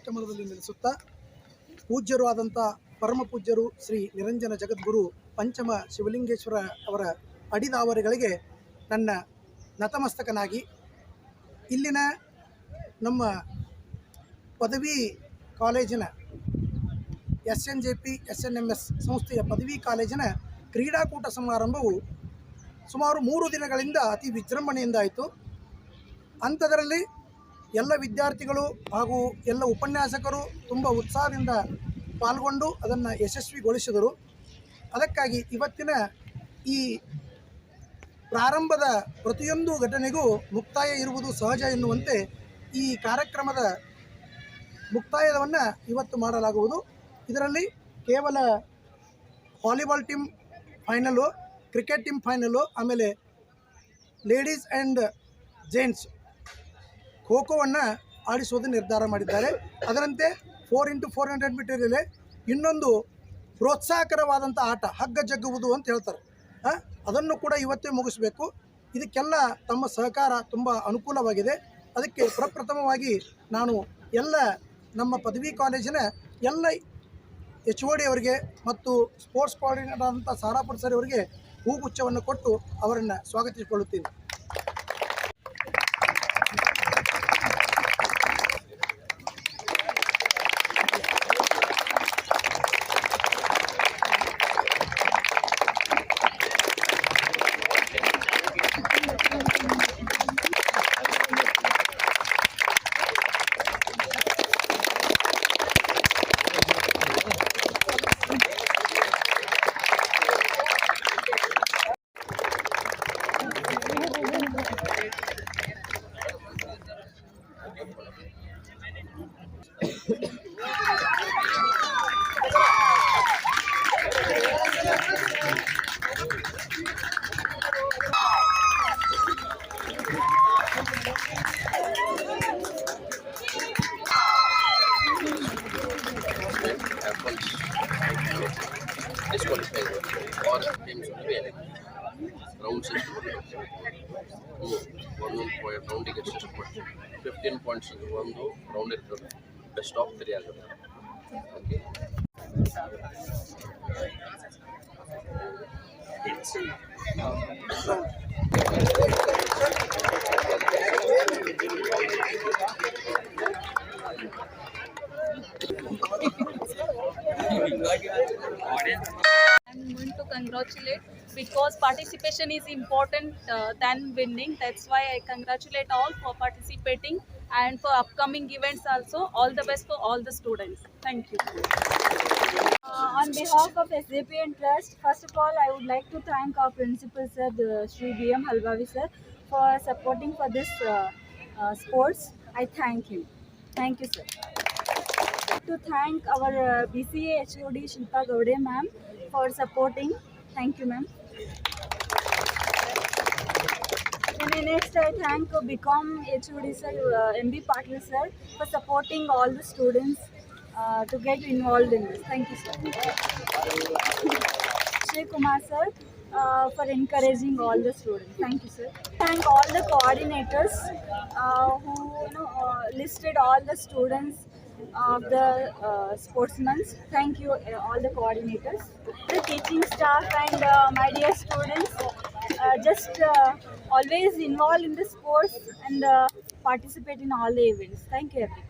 ಕಮಲದಲ್ಲಿ ನಿಲ್ಲಿಸುತ್ತಾ ಪೂಜ್ಯರು ಆದಂಥ ಪರಮ ಪೂಜ್ಯರು ಶ್ರೀ ನಿರಂಜನ ಜಗದ್ಗುರು ಪಂಚಮ ಶಿವಲಿಂಗೇಶ್ವರ ಅವರ ಅಡಿದಾವರಿಗಳಿಗೆ ನನ್ನ ನತಮಸ್ತಕನಾಗಿ ಇಲ್ಲಿನ ನಮ್ಮ ಪದವಿ ಕಾಲೇಜಿನ S N J P S N M S ಸಂಸ್ಥೆಯ ಪದವಿ ಕಾಲೇಜಿನ ಕ್ರೀಡಾಕೂಟ ಸಮಾರಂಭವು ಸುಮಾರು ಮೂರು ದಿನಗಳಿಂದ ಅತಿ ವಿಜೃಂಭಣೆಯಿಂದ ಆಯಿತು ಅಂಥದರಲ್ಲಿ ಎಲ್ಲ ವಿದ್ಯಾರ್ಥಿಗಳು ಹಾಗೂ ಎಲ್ಲ ಉಪನ್ಯಾಸಕರು ತುಂಬ ಉತ್ಸಾಹದಿಂದ ಪಾಲ್ಗೊಂಡು ಅದನ್ನು ಯಶಸ್ವಿಗೊಳಿಸಿದರು. ಅದಕ್ಕಾಗಿ ಇವತ್ತಿನ ಈ ಪ್ರಾರಂಭದ ಪ್ರತಿಯೊಂದು ಘಟನೆಗೂ ಮುಕ್ತಾಯ ಇರುವುದು ಸಹಜ ಎನ್ನುವಂತೆ ಈ ಕಾರ್ಯಕ್ರಮದ ಮುಕ್ತಾಯವನ್ನು ಇವತ್ತು ಮಾಡಲಾಗುವುದು. ಇದರಲ್ಲಿ ಕೇವಲ volleyball team final, cricket team final, ಆಮೇಲೆ ಲೇಡೀಸ್ ಆ್ಯಂಡ್ ಜೆಂಟ್ಸ್ ಖೋ ಖೋವನ್ನು ಆಡಿಸುವುದು ನಿರ್ಧಾರ ಮಾಡಿದ್ದಾರೆ. ಅದರಂತೆ four into four hundred metre ಇನ್ನೊಂದು ಪ್ರೋತ್ಸಾಹಕರವಾದಂಥ ಆಟ, ಹಗ್ಗ ಜಗ್ಗುವುದು ಅಂತ ಹೇಳ್ತಾರೆ. ಅದನ್ನು ಕೂಡ ಇವತ್ತೇ ಮುಗಿಸ್ಬೇಕು. ಇದಕ್ಕೆಲ್ಲ ತಮ್ಮ ಸಹಕಾರ ತುಂಬ ಅನುಕೂಲವಾಗಿದೆ. ಅದಕ್ಕೆ ಪ್ರಪ್ರಥಮವಾಗಿ ನಾನು ಎಲ್ಲ ನಮ್ಮ ಪದವಿ ಕಾಲೇಜಿನ ಎಲ್ಲ ಎಚ್ ಓ ಡಿ ಅವರಿಗೆ ಮತ್ತು ಸ್ಪೋರ್ಟ್ಸ್ ಕೋಆರ್ಡಿನೇಟರ್ ಆದಂಥ ಸಾರಾಪುರ ಸರ್ ಅವರಿಗೆ ಹೂಗುಚ್ಛವನ್ನು ಕೊಟ್ಟು ಅವರನ್ನು ಸ್ವಾಗತಿಸಿಕೊಳ್ಳುತ್ತೇನೆ. disqualified or teams will be eliminated. Round six. ಒಂದೊಂದು ಪಾಯಿಂಟ್ ರೌಂಡಿಗೆ ಎಷ್ಟು ಪಾಯಿಂಟ್ ಫಿಫ್ಟೀನ್ ಪಾಯಿಂಟ್ಸ್ ಒಂದು ರೌಂಡ್ ಇರ್ತದೆ ಬೆಸ್ಟ್ ಆಫ್ ತ್ರೀ ಆಗುತ್ತೆ okay I'm going to congratulate because participation is important uh, than winning. That's why I congratulate all for participating and for upcoming events also. All the best for all the students. Thank you. Uh, on behalf of SJP and Trust, first of all, I would like to thank our principal sir, the Sri B.M. Halvavi sir, for supporting for this uh, uh, sports. I thank him. Thank you, sir. To thank our uh, BCA HOD Shilpa Gaude ma'am for supporting. Thank you, ma'am. I next I thank uh, BCom HOD sir, uh, MB Patil sir for supporting all the students uh, to get involved in this. Thank you, sir. Sri Kumar sir uh, for encouraging all the students. Thank you, sir. Thank all the coordinators uh, who you know, uh, listed all the students of the uh, sportsmen. Thank you, uh, all the coordinators, the teaching staff, and uh, my dear students. Uh, just uh, always involved in the sports and uh, participate in all the events. Thank you, everyone.